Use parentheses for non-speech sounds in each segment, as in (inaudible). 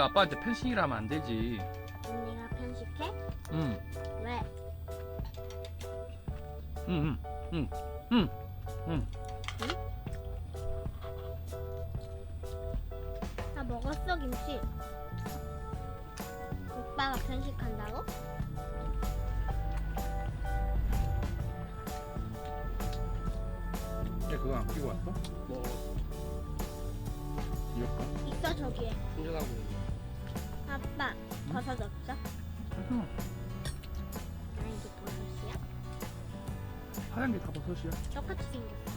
네가 아빠한테 편식이라 하면 안 되지. 언니가 편식해? 응, 왜? 응, 응, 응, 응. 나 먹었어 김치. 오빠가 편식한다고? 얘 그거 안 끼고 왔어? 뭐 이거? 있어 저기에. 충전하고 아빠 버섯 없어? 응. 아 이게 버섯이야? 하얀 게 다 버섯이야. 똑같이 생겼어.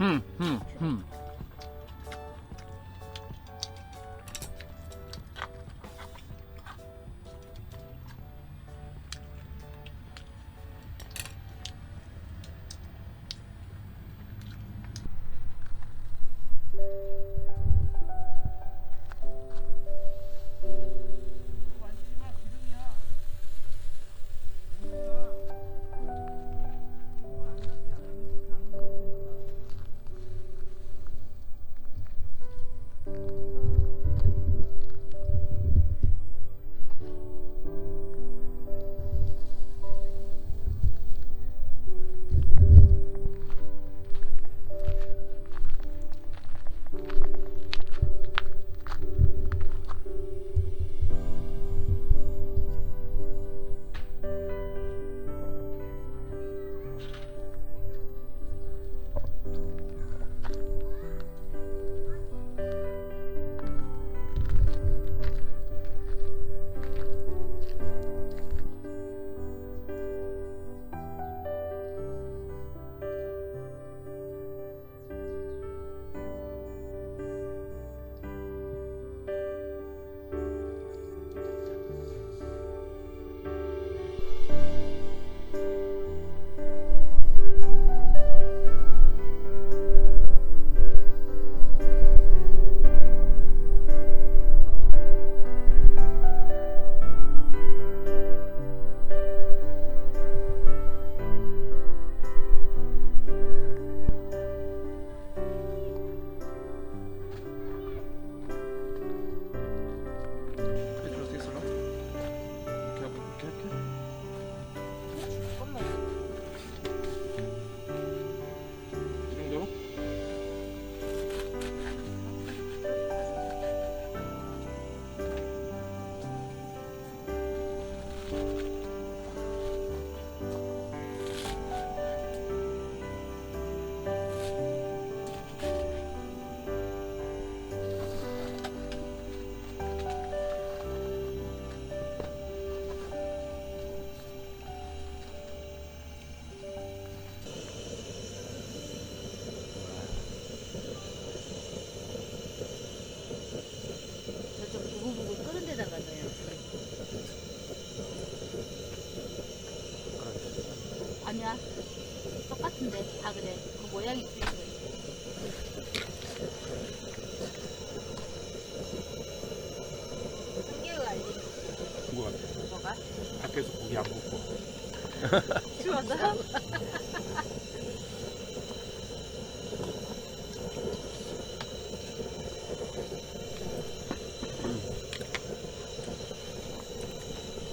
응, 응, 응.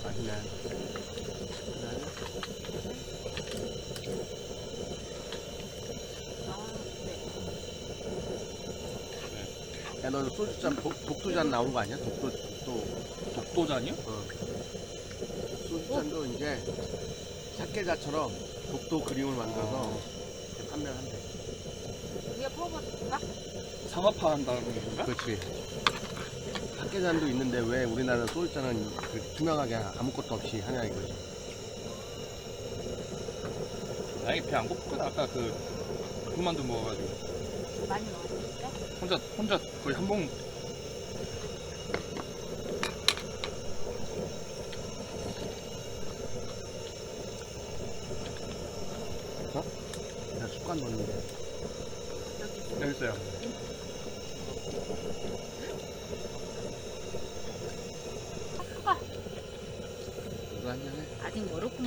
맛있네. 아, 네. 야 너는 소주잔 독, 독도잔 나온 거 아니야? 독도 독도 독도잔이요? 어. 소주잔도 이제 사케자처럼 독도 그림을 만들어서 판매를 한대. 위에 퍼먹을까? 상업화 한다는 건가? 그렇지. 사케잔도 있는데 왜 우리나라는 소주잔은 그 투명하게 아무것도 없이 하냐 이거지. 나이 배 안 고프거든. 아까 그 군만두 먹어가지고 많이 먹었으니까. 혼자 혼자 거의 한 봉. 내가 습관 넣는데 여기 있어요. 이거 한잔 해.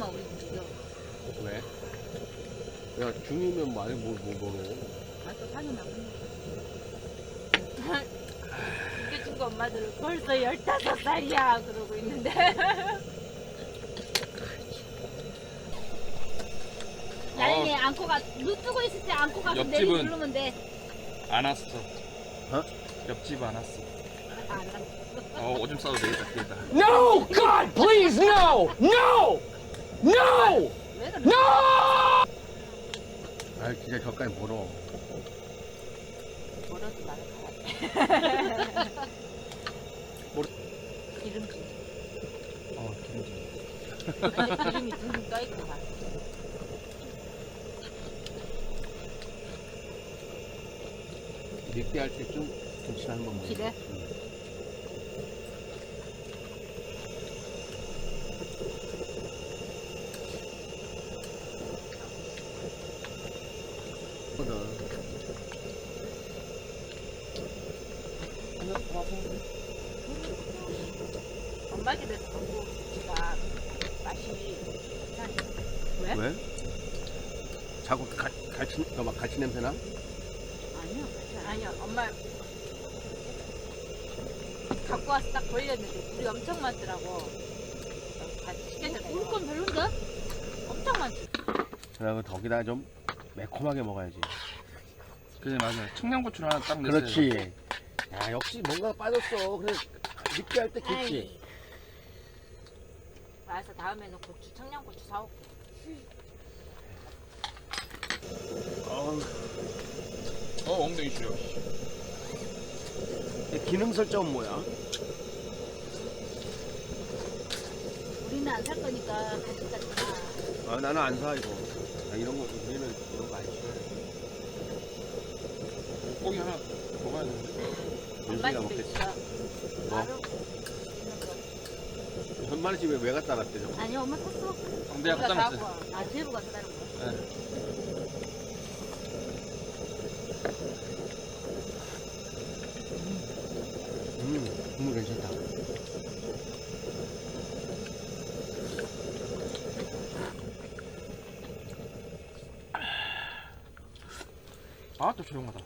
멀었구만 우리 움직여. 왜? 야 중이면 많이 뭐, 뭐, 뭐로. 아또 나무네. 이겨준 거 (laughs) 엄마들 벌써 15살이야 그러고 있는데. 나중에 안고 가, 눈 뜨고 있을 때 안고 가서 내리 옆집은- 누르면 돼. 안 왔어. 어? 옆집 안 왔어. 아, 안 나. 어, 오줌 싸도 되겠다, 되겠다. No! God, please, no! No! No! 왜 그래? 아 진짜 저까지 멀어. 멀어도 나는 가야 돼. 멀- 기름진. 어, 기름진. 기름이 둥둥 떠있고 가. 늑대 할 때좀 김치를 한번 먹어. 기대? 엄마 맛이 이상해. 왜? 왜? 자꾸 가, 갈치, 어, 막 갈치 냄새 나? 아니요, 아니요. 엄마 갖고 와서 딱 걸렸는데 물이 엄청 많더라고. 같이 시켜서 우리 건 별론데? 엄청 많지. 그리고 거기다 좀 매콤하게 먹어야지. 그래, 맞아. 청양고추를 하나 딱 넣었어요. 그렇지. 야 역시 뭔가 빠졌어. 그래 늑대 할때 김치. 와서 다음에는 고추, 청양고추 사올게. 어, 어, 엉덩이 시려. 기능 설정은 뭐야? 우리는 안 살 거니까 같이 가자. 아 나는 안 사 이거. 아, 이런 거 우리는 이런 거 안 싫어. 고기 하나 먹어야 되는데. 엄마 집에 먹겠지. 있어. 뭐? 바로. 현만이 집에 왜 놨대 저거? 아니 엄마 샀어. 어, 내가 갖다 사고 놨어요. 와. 아 제부가 사다는 거야. 음 아, 또 조용하다. (laughs)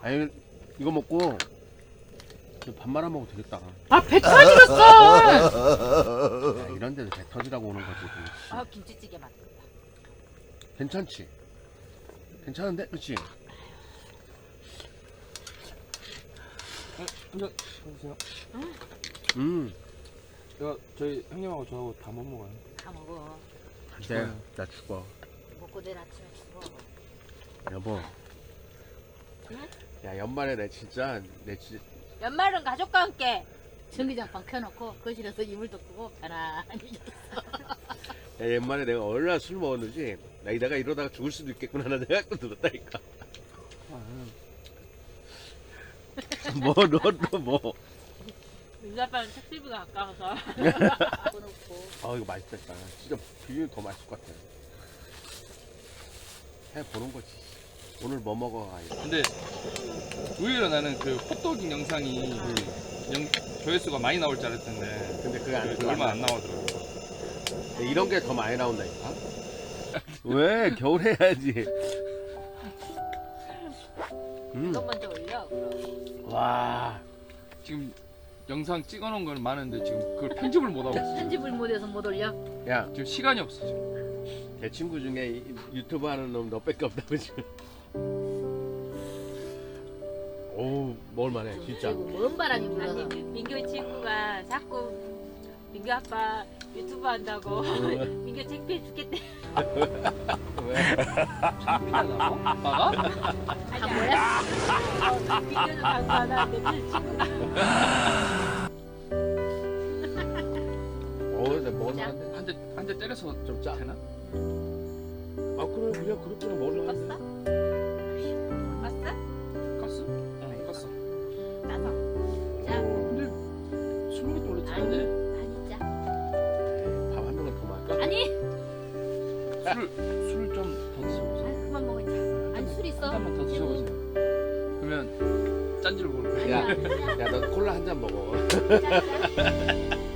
아니 이거 먹고 밥 말아 먹어도 되겠다. 아 배 터지겠어. 야, 이런 데도 배 터지라고 오는 거지. 그. 아 김치찌개 맛. 괜찮지? 괜찮은데? 그치? 어, 한잔 해주세요. 음. 이거 저희 형님하고 저하고 다 못 먹어요. 다 먹어. 네, 나 죽어. 먹고 내일 아침에 죽어. 여보. 야, 연말에 내 진짜, 내 진짜, 연말은 가족과 함께 전기장판 켜놓고 거실에서 이불 덮고 편안히 (laughs) 야, 연말에 내가 얼마나 술 먹었는지, 나 이다가 이러다가 죽을 수도 있겠구나 하는 생각도 들었다니까. 뭐, 너, 너 뭐. 우리 아빠는 택시비가 아까워서 (laughs) 꺼놓고 아, 이거 맛있겠다. 진짜 비빔 더 맛있을 것 같아. 해보는 거지. 오늘 뭐 먹어? 아, 이거. 근데 의외로 나는 그 호떡인 영상이 영, 조회수가 많이 나올 줄 알았는데 근데 그게 안, 그안 얼마 안 나오더라고. 이런 게 더 많이 나온다니까? (laughs) 왜? 겨울에 해야지. 음. 이거 먼저 올려 그럼 와. 지금 영상 찍어놓은 건 많은데 지금 그걸 편집을 못 하고 있어. 편집을 못해서 못 올려 야, 지금 시간이 없어 지금. 내 친구 중에 이- 유튜브 하는 놈 너밖에 없다고 지금. 오, 먹을만해, 진짜. 그리고 먼 바람이 불어서 아니 민규 친구가 자꾸 민규 아빠 유튜브 한다고 (laughs) 민규 창피해 죽겠대 왜? 창피하다고? 아빠가? 아 뭐야? 어, 민규는 방구 안 하는데 그 친구가 어, 나 먹을만한데. 한 대 한 대 때려서 좀 짜. 되나? 아, 그래, 그냥 그렇구나, 먹을만한데. 껐어? 껐어? 껐어? 응 껐어. 따서 자 근데 술 먹을 때 원래 아니 짜는데 아니 짜밥한 명은 더 먹을까? 아니 술술 좀더 드셔보세요. 아, 그만 먹자 술 있어. 한 잔만 더 드셔보세요. 그러면 짠지를 모를 거예요. 야, 야, 너 콜라 한 잔 먹어. 짠 짠.